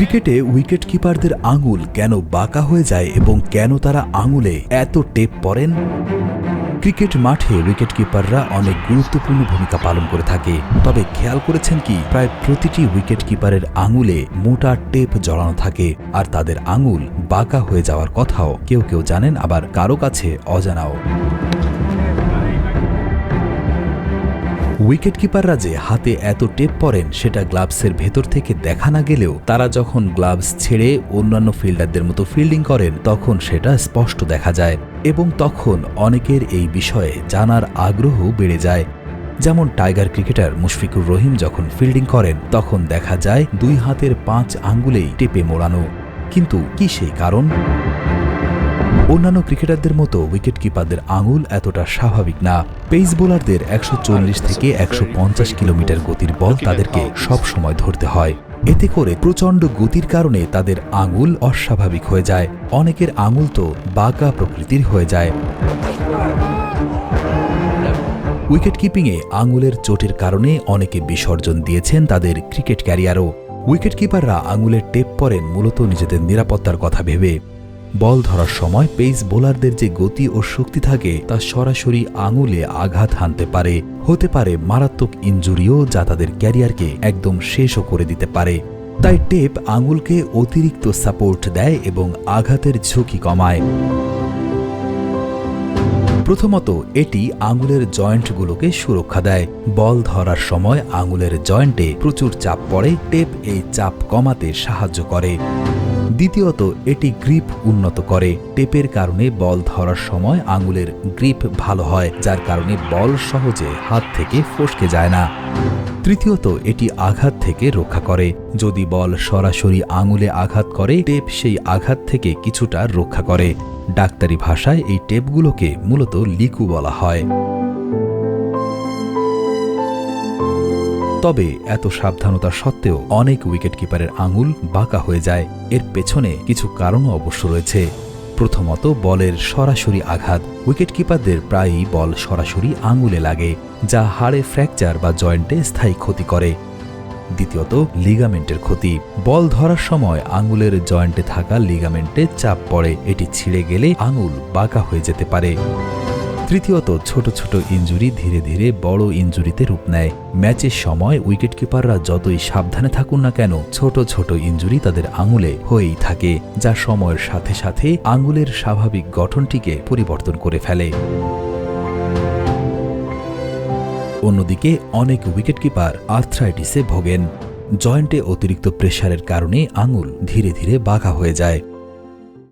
ক্রিকেটে উইকেট কিপারদের আঙুল কেন বাঁকা হয়ে যায় এবং কেন তারা আঙুলে এত টেপ পরেন ক্রিকেট মাঠে উইকেট কিপাররা অনেক গুরুত্বপূর্ণ ভূমিকা পালন করে থাকে। তবে খেয়াল করেছেন কি, প্রায় প্রতিটি উইকেট কিপারের আঙুলে মোটা টেপ জড়ানো থাকে আর তাদের আঙুল বাঁকা হয়ে যাওয়ার কথাও কেউ কেউ জানেন, আবার কারও কাছে অজানাও। উইকেট কিপাররা যে হাতে এত টেপ পরেন, সেটা গ্লাভসের ভেতর থেকে দেখা না গেলেও তারা যখন গ্লাভস ছেড়ে অন্যান্য ফিল্ডারদের মতো ফিল্ডিং করেন, তখন সেটা স্পষ্ট দেখা যায় এবং তখন অনেকের এই বিষয়ে জানার আগ্রহ বেড়ে যায়। যেমন টাইগার ক্রিকেটার মুশফিকুর রহিম যখন ফিল্ডিং করেন, তখন দেখা যায় দুই হাতের পাঁচ আঙ্গুলেই টেপে মোড়ানো। কিন্তু কি সেই কারণ? অন্যান্য ক্রিকেটারদের মতো উইকেট কিপারদের আঙুল এতটা স্বাভাবিক না। পেস বোলারদের একশো চল্লিশ থেকে একশো পঞ্চাশ কিলোমিটার গতির বল তাদেরকে সব সময় ধরতে হয়। এতে করে প্রচণ্ড গতির কারণে তাদের আঙুল অস্বাভাবিক হয়ে যায়। অনেকের আঙুল তো বাঁকা প্রকৃতির হয়ে যায়। উইকেট কিপিংয়ে আঙুলের চোটের কারণে অনেকে বিসর্জন দিয়েছেন তাদের ক্রিকেট ক্যারিয়ারও উইকেট কিপাররা আঙুলের টেপ পরেন, মূলত নিজেদের নিরাপত্তার কথা ভেবে। বল ধরার সময় পেস বোলারদের যে গতি ও শক্তি থাকে, তা সরাসরি আঙুলে আঘাত হানতে পারে। হতে পারে মারাত্মক ইঞ্জুরিও যা তাদের ক্যারিয়ারকে একদম শেষও করে দিতে পারে। তাই টেপ আঙুলকে অতিরিক্ত সাপোর্ট দেয় এবং আঘাতের ঝুঁকি কমায়। প্রথমত, এটি আঙুলের জয়েন্টগুলোকে সুরক্ষা দেয়। বল ধরার সময় আঙুলের জয়েন্টে প্রচুর চাপ পড়ে, টেপ এই চাপ কমাতে সাহায্য করে। দ্বিতীয়ত, এটি গ্রিপ উন্নত করে। টেপের কারণে বল ধরার সময় আঙুলের গ্রিপ ভালো হয়, যার কারণে বল সহজে হাত থেকে ফসকে যায় না। তৃতীয়ত, এটি আঘাত থেকে রক্ষা করে। যদি বল সরাসরি আঙুলে আঘাত করে, টেপ সেই আঘাত থেকে কিছুটা রক্ষা করে। ডাক্তারি ভাষায় এই টেপগুলোকে মূলত লিকু বলা হয়। তবে এত সাবধানতা সত্ত্বেও অনেক উইকেট কিপারের আঙুল বাঁকা হয়ে যায়। এর পেছনে কিছু কারণও অবশ্য রয়েছে। প্রথমত, বলের সরাসরি আঘাত। উইকেট কিপারদের প্রায়ই বল সরাসরি আঙুলে লাগে, যা হাড়ে ফ্র্যাকচার বা জয়েন্টে স্থায়ী ক্ষতি করে। দ্বিতীয়ত, লিগামেন্টের ক্ষতি। বল ধরার সময় আঙুলের জয়েন্টে থাকা লিগামেন্টে চাপ পড়ে। এটি ছিঁড়ে গেলে আঙুল বাঁকা হয়ে যেতে পারে। তৃতীয়ত, ছোট ছোট ইঞ্জুরি ধীরে ধীরে বড় ইঞ্জুরিতে রূপ নেয়। ম্যাচের সময় উইকেট কিপাররা যতই সাবধানে থাকুন না কেন, ছোট ছোট ইঞ্জুরি তাদের আঙুলে হয়েই থাকে, যা সময়ের সাথে সাথে আঙুলের স্বাভাবিক গঠনটিকে পরিবর্তন করে ফেলে। অন্যদিকে, অনেক উইকেট কিপার আর্থ্রাইটিসে ভোগেন। জয়েন্টে অতিরিক্ত প্রেসারের কারণে আঙুল ধীরে ধীরে বাঁকা হয়ে যায়।